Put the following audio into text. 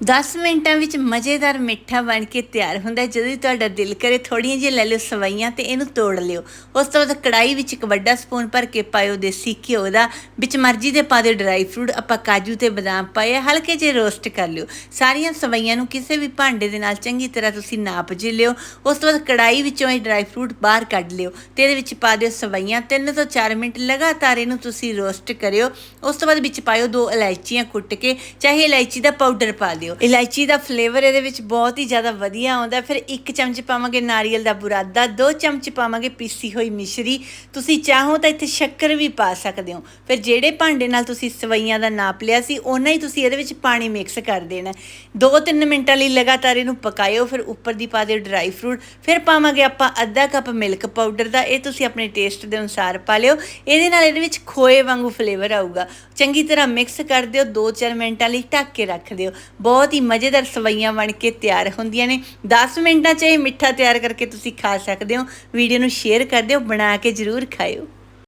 10 ਮਿੰਟਾਂ ਵਿੱਚ ਮਜ਼ੇਦਾਰ ਮਿੱਠਾ ਬਣ ਕੇ ਤਿਆਰ ਹੁੰਦਾ ਹੈ। ਜਦੋਂ ਵੀ ਤੁਹਾਡਾ ਦਿਲ ਕਰੇ ਥੋੜੀਆਂ ਜਿਹੀਆਂ ਲੈ ਲਿਓ ਸਵਈਆਂ ਤੇ ਇਹਨੂੰ ਤੋੜ ਲਿਓ। ਉਸ ਤੋਂ ਬਾਅਦ ਕੜਾਈ ਵਿੱਚ ਇੱਕ ਵੱਡਾ ਸਪੂਨ ਭਰ ਕੇ ਪਾਇਓ ਦੇਸੀ ਘਿਓ ਦਾ। ਵਿੱਚ ਮਰਜ਼ੀ ਦੇ ਪਾ ਦਿਓ ਡਰਾਈ ਫਰੂਟ। ਆਪਾਂ ਕਾਜੂ ਤੇ ਬਦਾਮ ਪਾਏ ਹਲਕੇ ਜਿਹੇ ਰੋਸਟ ਕਰ ਲਿਓ। ਸਾਰੀਆਂ ਸਵਈਆਂ ਨੂੰ ਕਿਸੇ ਵੀ ਭਾਂਡੇ ਦੇ ਨਾਲ ਚੰਗੀ ਤਰ੍ਹਾਂ ਤੁਸੀਂ ਨਾਪ ਜੀ ਲਿਓ। ਉਸ ਤੋਂ ਬਾਅਦ ਕੜਾਈ ਵਿੱਚੋਂ ਇਹ ਡਰਾਈ ਫਰੂਟ ਬਾਹਰ ਕੱਢ ਲਿਓ ਤੇ ਇਹਦੇ ਵਿੱਚ ਪਾ ਦਿਓ ਸਵਈਆਂ। 3 ਤੋਂ 4 ਮਿੰਟ ਲਗਾਤਾਰ ਇਹਨੂੰ ਤੁਸੀਂ ਰੋਸਟ ਕਰਿਓ। ਉਸ ਤੋਂ ਬਾਅਦ ਵਿੱਚ ਪਾਇਓ ਦੋ ਇਲਾਇਚੀਆਂ ਕੁੱਟ ਕੇ, ਚਾਹੇ ਇਲਾਇਚੀ ਦਾ ਪਾਊਡਰ ਪਾ ਦਿਓ। ਇਲਾਇਚੀ ਦਾ ਫਲੇਵਰ ਇਹਦੇ ਵਿੱਚ ਬਹੁਤ ਹੀ ਜ਼ਿਆਦਾ ਵਧੀਆ ਆਉਂਦਾ। ਫਿਰ ਇੱਕ ਚਮਚ ਪਾਵਾਂਗੇ ਨਾਰੀਅਲ ਦਾ ਬੁਰਾਦਾ, ਦੋ ਚਮਚ ਪਾਵਾਂਗੇ ਪੀਸੀ ਹੋਈ ਮਿਸ਼ਰੀ। ਤੁਸੀਂ ਚਾਹੋ ਤਾਂ ਇੱਥੇ ਸ਼ੱਕਰ ਵੀ ਪਾ ਸਕਦੇ ਹੋ। ਫਿਰ ਜਿਹੜੇ ਭਾਂਡੇ ਨਾਲ ਤੁਸੀਂ ਸਵਈਆਂ ਦਾ ਨਾਪ ਲਿਆ ਸੀ, ਉਹਨਾਂ ਹੀ ਤੁਸੀਂ ਇਹਦੇ ਵਿੱਚ ਪਾਣੀ ਮਿਕਸ ਕਰ ਦੇਣਾ 2-3 ਮਿੰਟਾਂ ਲਈ ਲਗਾਤਾਰ ਇਹਨੂੰ ਪਕਾਇਓ, ਫਿਰ ਉੱਪਰ ਦੀ ਪਾ ਦਿਓ ਡਰਾਈ ਫਰੂਟ ਫਿਰ ਪਾਵਾਂਗੇ ਆਪਾਂ ਅੱਧਾ ਕੱਪ ਮਿਲਕ ਪਾਊਡਰ ਦਾ, ਇਹ ਤੁਸੀਂ ਆਪਣੇ ਟੇਸਟ ਦੇ ਅਨੁਸਾਰ ਪਾ ਲਿਓ। ਇਹਦੇ ਨਾਲ ਇਹਦੇ ਵਿੱਚ ਖੋਏ ਵਾਂਗੂ ਫਲੇਵਰ ਆਊਗਾ। ਚੰਗੀ ਤਰ੍ਹਾਂ ਮਿਕਸ ਕਰ ਦਿਓ 2-4 ਮਿੰਟਾਂ ਲਈ ਢੱਕ ਕੇ ਰੱਖ ਦਿਓ। ਬਹੁਤ ਬਹੁਤ ਹੀ ਮਜ਼ੇਦਾਰ ਸਵਈਆਂ ਬਣ ਕੇ ਤਿਆਰ ਹੁੰਦੀਆਂ ਨੇ। 10 ਮਿੰਟਾਂ 'ਚ ਇਹ ਮਿੱਠਾ ਤਿਆਰ ਕਰਕੇ ਤੁਸੀਂ ਖਾ ਸਕਦੇ ਹੋ। ਵੀਡੀਓ ਨੂੰ ਸ਼ੇਅਰ ਕਰ ਦਿਓ, ਬਣਾ ਕੇ ਜ਼ਰੂਰ ਖਾਇਓ।